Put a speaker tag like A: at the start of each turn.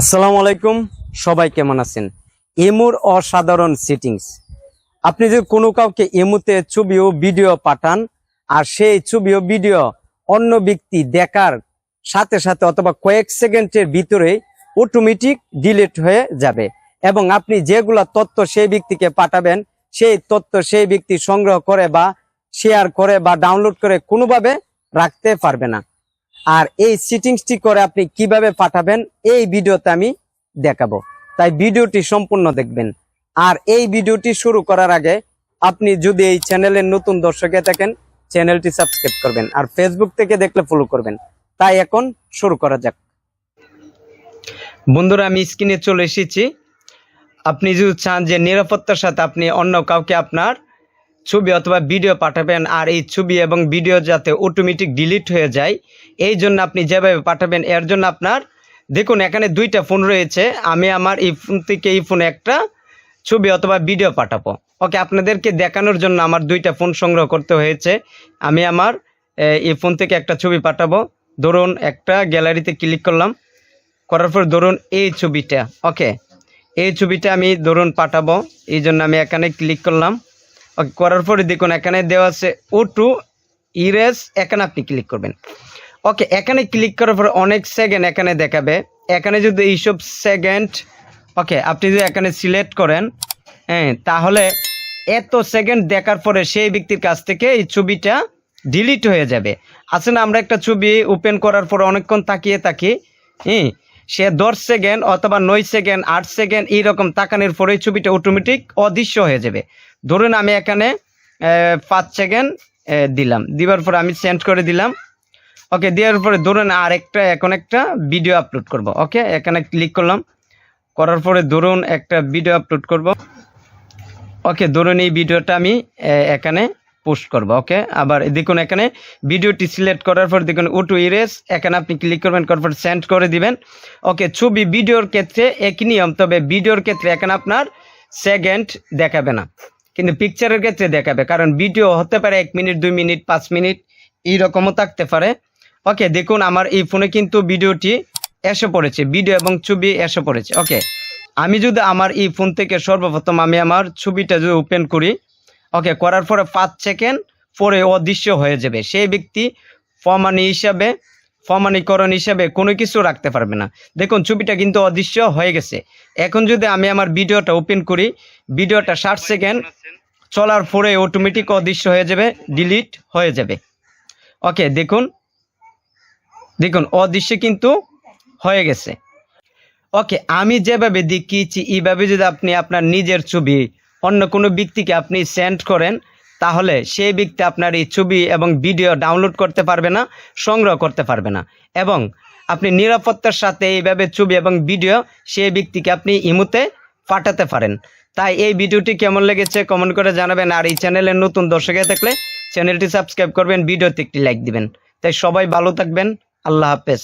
A: আসসালামু আলাইকুম, সবাই কেমন আছেন? এমুর অসাধারণ সেটিংস আপনি যদি কোনো কাউকে এমুতে ছবি ও ভিডিও পাঠান, আর সেই ছবি ও ভিডিও অন্য ব্যক্তি দেখার সাথে সাথে অথবা কয়েক সেকেন্ডের ভিতরে অটোমেটিক ডিলিট হয়ে যাবে, এবং আপনি যেগুলা তথ্য সেই ব্যক্তিকে পাঠাবেন, সেই তথ্য সেই ব্যক্তি সংগ্রহ করে বা শেয়ার করে বা ডাউনলোড করে কোনোভাবে রাখতে পারবে না। আর এই সিটিংসটি করে আপনি কীভাবে পাঠাবেন, এই ভিডিওতে আমি দেখাবো। তাই ভিডিওটি সম্পূর্ণ দেখবেন। আর এই ভিডিওটি শুরু করার আগে আপনি যদি এই চ্যানেলের নতুন দর্শকে থাকেন, চ্যানেলটি সাবস্ক্রাইব করবেন আর ফেসবুক থেকে দেখলে ফলো করবেন। তাই এখন শুরু করা যাক। বন্ধুরা, আমি স্ক্রিনে চলে এসেছি। আপনি যদি চান যে নিরাপত্তার সাথে আপনি অন্য কাউকে আপনার ছবি অথবা ভিডিও পাঠাবেন আর এই ছবি এবং ভিডিও যাতে অটোমেটিক ডিলিট হয়ে যায়, এই জন্য আপনি যেভাবে পাঠাবেন, এর জন্য আপনার, দেখুন এখানে দুইটা ফোন রয়েছে, আমি আমার এই ফোন থেকে এই ফোনে একটা ছবি অথবা ভিডিও পাঠাবো। ওকে আপনাদেরকে দেখানোর জন্য আমার দুইটা ফোন সংগ্রহ করতে হয়েছে। আমি আমার এই ফোন থেকে একটা ছবি পাঠাবো। ধরুন একটা গ্যালারিতে ক্লিক করলাম, করার পর ধরুন এই ছবিটা ওকে এই ছবিটা আমি ধরুন পাঠাবো, এই জন্য আমি এখানে ক্লিক করলাম। ওকে করার পরে দেখুন, এখানে দেওয়া আছে ও টু ইরেস এখানে আপনি ক্লিক করবেন। ওকে এখানে ক্লিক করার পর অনেক সেকেন্ড এখানে দেখাবে। এখানে যদি এইসব সেকেন্ড ওকে আপনি যদি এখানে সিলেক্ট করেন হ্যাঁ তাহলে এত সেকেন্ড দেখার পরে সেই ব্যক্তির কাছ থেকে এই ছবিটা ডিলিট হয়ে যাবে। আসলে আমরা একটা ছবি ওপেন করার পর অনেকক্ষণ তাকিয়ে থাকি হ্যাঁ সে দশ সেকেন্ড অথবা নয় সেকেন্ড, আট সেকেন্ড এইরকম তাকানোর পরে ছবিটা অটোমেটিক অদৃশ্য হয়ে যাবে। ধরুন আমি এখানে পাঁচ সেকেন্ড দিলাম। দিবার পরে আমি সেন্ড করে দিলাম। ওকে, দেওয়ার পরে ধরুন আর একটা এখন একটা ভিডিও আপলোড করব। ওকে, এখানে ক্লিক করলাম। করার পরে ধরুন একটা ভিডিও আপলোড করব। ওকে, ধরুন এই ভিডিওটা আমি এখানে পোস্ট করব ওকে আবার দেখুন এখানে ভিডিওটি সিলেক্ট করার পর দেখুন ওটু ইরেস এখানে আপনি ক্লিক করবেন, করার সেন্ড করে দিবেন। ওকে ছবি ভিডিওর ক্ষেত্রে একই নিয়ম, তবে ভিডিওর ক্ষেত্রে এখানে আপনার সেকেন্ড দেখাবে না। কিন্তু পিকচারের ক্ষেত্রে দেখাবে, কারণ ভিডিও হতে পারে এক মিনিট, দুই মিনিট, পাঁচ মিনিট, এইরকমও থাকতে পারে। ওকে দেখুন আমার এই ফোনে কিন্তু ভিডিওটি এসে পড়েছে ভিডিও এবং ছবি এসে পড়েছে ওকে আমি যদি আমার এই ফোন থেকে সর্বপ্রথম আমি আমার ছবিটা যদি ওপেন করি ওকে করার পরে পাঁচ সেকেন্ড পরে অদৃশ্য হয়ে যাবে। সেই ব্যক্তি ফমানি হিসাবে ফমানিকরণ হিসাবে কোনো কিছু রাখতে পারবে না। দেখুন, ছবিটা কিন্তু অদৃশ্য হয়ে গেছে। এখন যদি আমি আমার ভিডিওটা ওপেন করি, ভিডিওটা ষাট সেকেন্ড চলার পরে অটোমেটিক অদৃশ্য হয়ে যাবে ডিলিট হয়ে যাবে। ওকে দেখুন দেখুন, অদৃশ্য কিন্তু হয়ে গেছে। ওকে আমি যেভাবে দেখিয়েছি, এইভাবে যদি আপনি আপনার নিজের ছবি অন্য কোনো ব্যক্তিকে আপনি সেন্ড করেন, তাহলে সেই ব্যক্তি আপনার এই ছবি এবং ভিডিও ডাউনলোড করতে পারবে না, সংগ্রহ করতে পারবে না। এবং আপনি নিরাপত্তার সাথে এইভাবে ছবি এবং ভিডিও সেই ব্যক্তিকে আপনি ইমুতে পাঠাতে পারেন। তাই এই ভিডিওটি কেমন লেগেছে কমেন্ট করে জানাবেন, আর এই চ্যানেলের নতুন দর্শকে থাকলে চ্যানেলটি সাবস্ক্রাইব করবেন, ভিডিওতে একটি লাইক দিবেন। তাই সবাই ভালো থাকবেন, আল্লাহ হাফেজ।